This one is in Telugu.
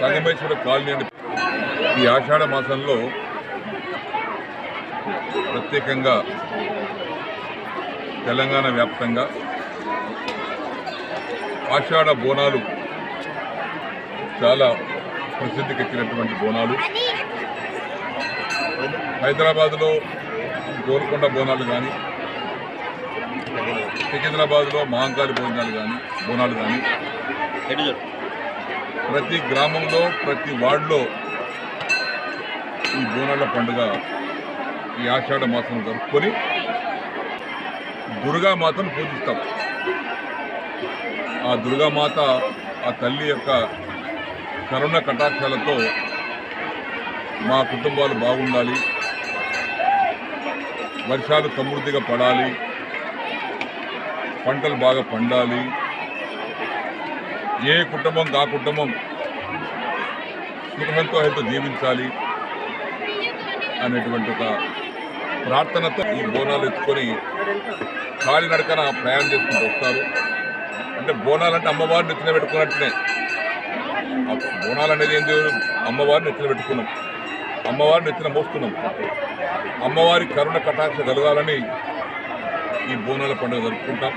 సంగమేశ్వర కాలనీ అని ఈ ఆషాఢ మాసంలో ప్రత్యేకంగా తెలంగాణ వ్యాప్తంగా ఆషాఢ బోనాలు చాలా ప్రసిద్ధికెక్కినటువంటి బోనాలు. హైదరాబాద్లో గోల్కొండ బోనాలు కానీ సికింద్రాబాద్లో మహంకాళి బోనాలు కానీ బోనాలు కానీ ప్రతి గ్రామంలో ప్రతి వార్డులో ఈ బోనాల పండుగ ఈ ఆషాఢ మాసం జరుపుకొని దుర్గామాతను పూజిస్తాం. ఆ దుర్గామాత ఆ తల్లి యొక్క కరుణ కటాక్షాలతో మా కుటుంబాలు బాగుండాలి. వర్షాలు సమృద్ధిగా పడాలి. పంటలు బాగా పండాలి. ఏ కుటుంబం కా కుటుంబం సుఖంతో సంతోషంతో జీవించాలి అనేటువంటి ఒక ప్రార్థనతో ఈ బోనాలు ఎత్తుకొని కాలినడకన ప్రయాణం చేసుకుంటూ వస్తారు. అంటే బోనాలు అంటే అమ్మవారిని నెత్తిన పెట్టుకున్నట్టునే. బోనాలు అనేది ఏం చేయదు అమ్మవారిని నెత్తిన పెట్టుకున్నాం. అమ్మవారిని నెత్తిన మోస్తున్నాం. అమ్మవారి కరుణ కటాక్ష కలగాలని ఈ బోనాల పండుగ జరుపుకుంటాం.